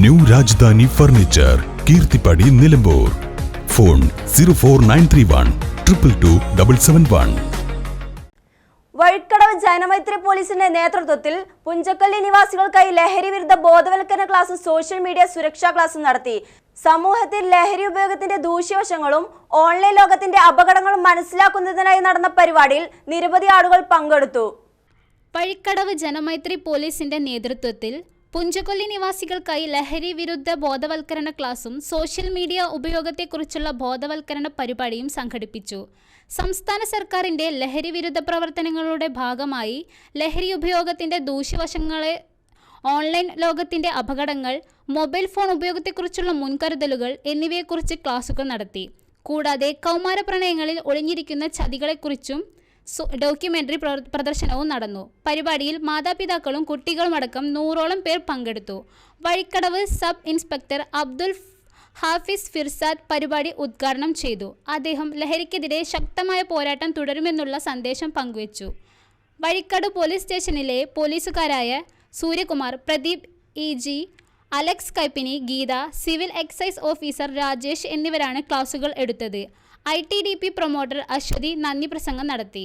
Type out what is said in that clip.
New Rajadhani furniture Keerthippadi Nilambur. Phone zero four nine three one triple two double seven one. Vazhikkadavu Janamaithri പോലീസിന്റെ നേതൃത്വത്തിൽ പുഞ്ചക്കല്ലി നിവാസികൾക്കായി ലഹരി വിരുദ്ധ ബോധവൽക്കരണ ക്ലാസും സോഷ്യൽ മീഡിയ സുരക്ഷാ ക്ലാസും നടത്തി. സമൂഹത്തിൽ ലഹരി ഉപയോഗത്തിന്റെ ദൂഷ്യവശങ്ങളും ഓൺലൈൻ ലോകത്തിന്റെ അപകടങ്ങളും മനസ്സിലാക്കുന്നതിനായി നടന്ന പരിപാടിയിൽ നിരവധി ആളുകൾ പങ്കെടുത്തു. വഴിക്കടവ് ജനമൈത്രി പോലീസിന്റെ നേതൃത്വത്തിൽ പുഞ്ചകൊല്ലി നിവാസികൾക്കായി ലഹരി വിരുദ്ധ ബോധവൽക്കരണ ക്ലാസും സോഷ്യൽ മീഡിയ ഉപയോഗത്തെക്കുറിച്ചുള്ള ബോധവൽക്കരണ പരിപാടിയും സംഘടിപ്പിച്ചു. സംസ്ഥാന സർക്കാരിന്റെ ലഹരി വിരുദ്ധ പ്രവർത്തനങ്ങളുടെ ഭാഗമായി ലഹരി ഉപയോഗത്തിന്റെ ദൂഷ്യവശങ്ങളെ ഓൺലൈൻ ലോകത്തിന്റെ അപകടങ്ങൾ മൊബൈൽ ഫോൺ ഉപയോഗത്തെക്കുറിച്ചുള്ള മുൻകരുതലുകൾ എന്നിവയെക്കുറിച്ച് ക്ലാസുകൾ നടത്തി. കൂടാതെ കൗമാര പ്രണയങ്ങളിൽ ഒളിഞ്ഞിരിക്കുന്ന ചതികളെക്കുറിച്ചും ഡോക്യുമെന്ററി പ്രദർശനവും നടന്നു. പരിപാടിയിൽ മാതാപിതാക്കളും കുട്ടികളുമടക്കം നൂറോളം പേർ പങ്കെടുത്തു. വഴിക്കടവ് സബ് ഇൻസ്പെക്ടർ അബ്ദുൽ ഹാഫിസ് ഫിർസാദ് പരിപാടി ഉദ്ഘാടനം ചെയ്തു. അദ്ദേഹം ലഹരിക്കെതിരെ ശക്തമായ പോരാട്ടം തുടരുമെന്നുള്ള സന്ദേശം പങ്കുവച്ചു. വഴിക്കട് പോലീസ് സ്റ്റേഷനിലെ പോലീസുകാരായ Suryakumar Pradeep E G Alex Kaippini Geetha civil excise officer Rajesh എന്നിവരാണ് ക്ലാസുകൾ എടുത്തത്. I T D P promoter Aswathi നന്ദി പ്രസംഗം നടത്തി